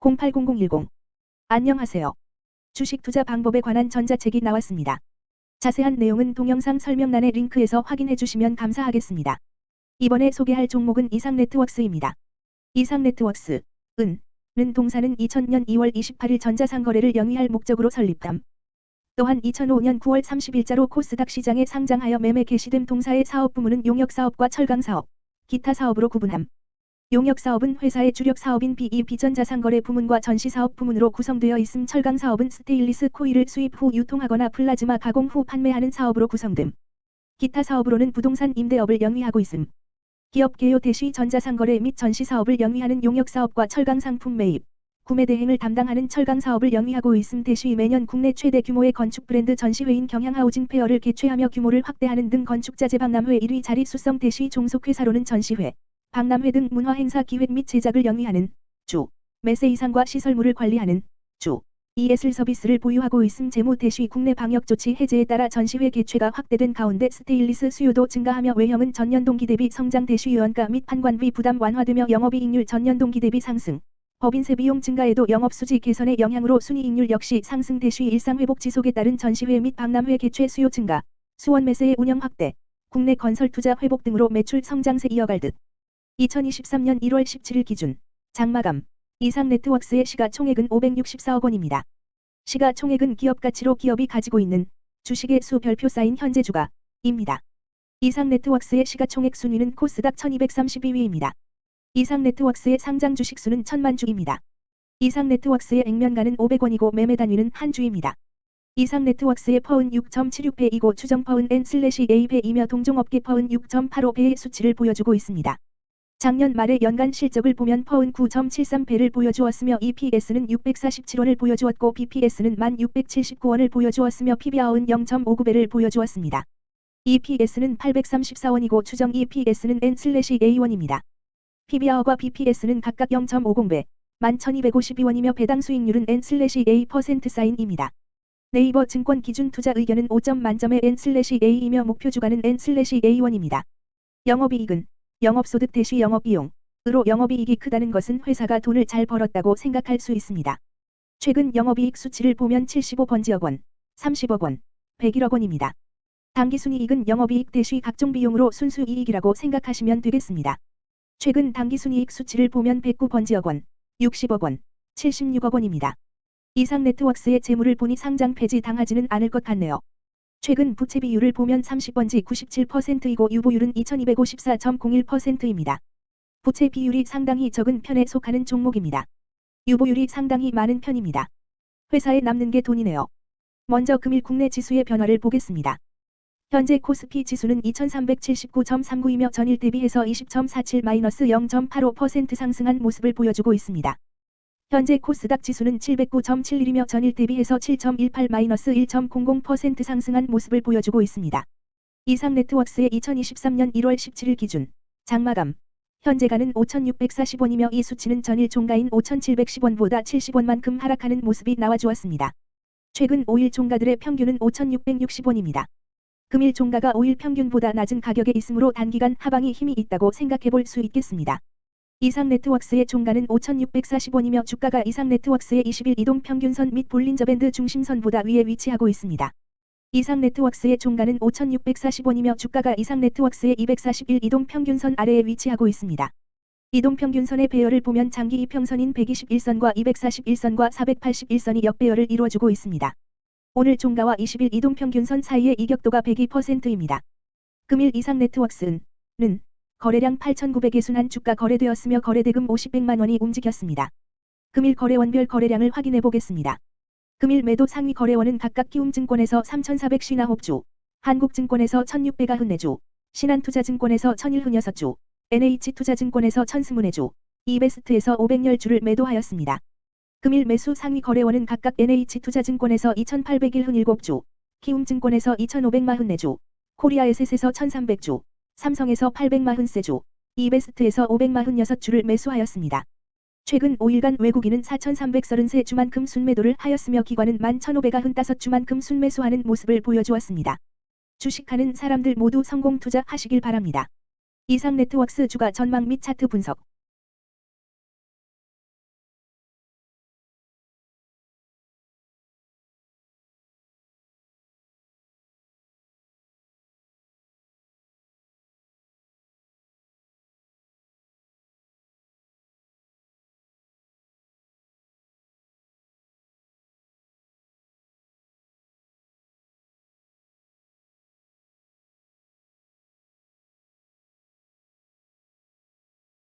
080010 안녕하세요. 주식 투자 방법에 관한 전자책이 나왔습니다. 자세한 내용은 동영상 설명란의 링크에서 확인해 주시면 감사하겠습니다. 이번에 소개할 종목은 이상 네트워크스입니다. 이상 네트워크스, 은, 는 동사는 2000년 2월 28일 전자상거래를 영위할 목적으로 설립함. 또한 2005년 9월 30일자로 코스닥 시장에 상장하여 매매 개시된 동사의 사업 부문은 용역사업과 철강사업, 기타 사업으로 구분함. 용역사업은 회사의 주력 사업인 BE 비전자상거래 부문과 전시사업 부문으로 구성되어 있음 철강사업은 스테인리스 코일을 수입 후 유통하거나 플라즈마 가공 후 판매하는 사업으로 구성됨. 기타 사업으로는 부동산 임대업을 영위하고 있음. 기업 개요 대시 전자상거래 및 전시사업을 영위하는 용역사업과 철강상품 매입, 구매 대행을 담당하는 철강 사업을 영위하고 있음 대시 매년 국내 최대 규모의 건축 브랜드 전시회인 경향하우징 페어를 개최하며 규모를 확대하는 등 건축자 재 박람회 1위 자리 수성 대시 종속회사로는 전시회, 박람회 등 문화 행사 기획 및 제작을 영위하는 주, 매세 이상과 시설물을 관리하는 주, ESL 서비스를 보유하고 있음 재무 대시 국내 방역 조치 해제에 따라 전시회 개최가 확대된 가운데 스테인리스 수요도 증가하며 외형은 전년 동기 대비 성장 대시 유연가 및 판관비 부담 완화되며 영업이익률 전년 동기 대비 상승. 법인세 비용 증가에도 영업수지 개선의 영향으로 순이익률 역시 상승 대시 일상회복 지속에 따른 전시회 및 박람회 개최 수요 증가, 수원 매세의 운영 확대, 국내 건설 투자 회복 등으로 매출 성장세 이어갈 듯. 2023년 1월 17일 기준 장마감 이상 네트워크스의 시가총액은 564억 원입니다. 시가총액은 기업 가치로 기업이 가지고 있는 주식의 수 별표 쌓인 현재 주가입니다. 이상 네트워크스의 시가총액 순위는 코스닥 1232위입니다. 이상 네트워크스의 상장 주식 수는 1000만 주입니다. 이상 네트워크스의 액면가는 500원이고 매매 단위는 한 주입니다. 이상 네트워크스의 퍼은 6.76배이고 추정 퍼은 N/A배이며 동종업계 퍼은 6.85배의 수치를 보여주고 있습니다. 작년 말의 연간 실적을 보면 퍼은 9.73배를 보여주었으며 EPS는 647원을 보여주었고 BPS는 1679원을 보여주었으며 PBR은 0.59배를 보여주었습니다. EPS는 834원이고 추정 EPS는 N/A1입니다. PBR과 BPS는 각각 0.50배, 11,252원이며 배당 수익률은 N/A% 사인입니다. 네이버 증권 기준 투자 의견은 5점 만점의 N/A이며 목표 주가는 N/A1입니다. 영업이익은 영업소득 대시 영업비용으로 영업이익이 크다는 것은 회사가 돈을 잘 벌었다고 생각할 수 있습니다. 최근 영업이익 수치를 보면 75번지억 원, 30억 원, 101억 원입니다. 당기순이익은 영업이익 대시 각종 비용으로 순수이익이라고 생각하시면 되겠습니다. 최근 당기순이익 수치를 보면 109번지억 원, 60억 원, 76억 원입니다. 이상 네트워크스의 재물을 보니 상장 폐지 당하지는 않을 것 같네요. 최근 부채 비율을 보면 30번지 97%이고 유보율은 2254.01%입니다. 부채 비율이 상당히 적은 편에 속하는 종목입니다. 유보율이 상당히 많은 편입니다. 회사에 남는 게 돈이네요. 먼저 금일 국내 지수의 변화를 보겠습니다. 현재 코스피 지수는 2379.39이며 전일 대비해서 20.47-0.85% 상승한 모습을 보여주고 있습니다. 현재 코스닥 지수는 709.71이며 전일 대비해서 7.18-1.00% 상승한 모습을 보여주고 있습니다. 이상 네트워크스의 2023년 1월 17일 기준 장마감 현재가는 5,640원이며 이 수치는 전일 종가인 5,710원보다 70원만큼 하락하는 모습이 나와주었습니다. 최근 5일 종가들의 평균은 5,660원입니다. 금일 종가가 5일 평균보다 낮은 가격에 있으므로 단기간 하방이 힘이 있다고 생각해 볼 수 있겠습니다. 이상 네트워크스의 종가는 5,640원이며 주가가 이상 네트워크스의 20일 이동 평균선 및 볼린저밴드 중심선보다 위에 위치하고 있습니다. 이상 네트워크스의 종가는 5,640원이며 주가가 이상 네트워크스의 241 이동 평균선 아래에 위치하고 있습니다. 이동 평균선의 배열을 보면 장기 이평선인 121선과 241선과 481선이 역배열을 이루어주고 있습니다. 오늘 종가와 20일 이동 평균선 사이의 이격도가 102%입니다. 금일 이상 네트워크스는 거래량 8,900개 순한 주가 거래되었으며 거래대금 50백만 원이 움직였습니다. 금일 거래원별 거래량을 확인해 보겠습니다. 금일 매도 상위 거래원은 각각 키움증권에서 3,459주, 한국증권에서 1,694주, 신한투자증권에서 1,016주, NH투자증권에서 1,024주, 이베스트에서 500열주를 매도하였습니다. 금일 매수 상위 거래원은 각각 NH투자증권에서 2,801주, 키움증권에서 2,544주, 코리아에셋에서 1,300주, 삼성에서 843주, 이베스트에서 546주를 매수하였습니다. 최근 5일간 외국인은 4,333주만큼 순매도를 하였으며 기관은 11,595주만큼 순매수하는 모습을 보여주었습니다. 주식하는 사람들 모두 성공 투자하시길 바랍니다. 이상 네트워크스 주가 전망 및 차트 분석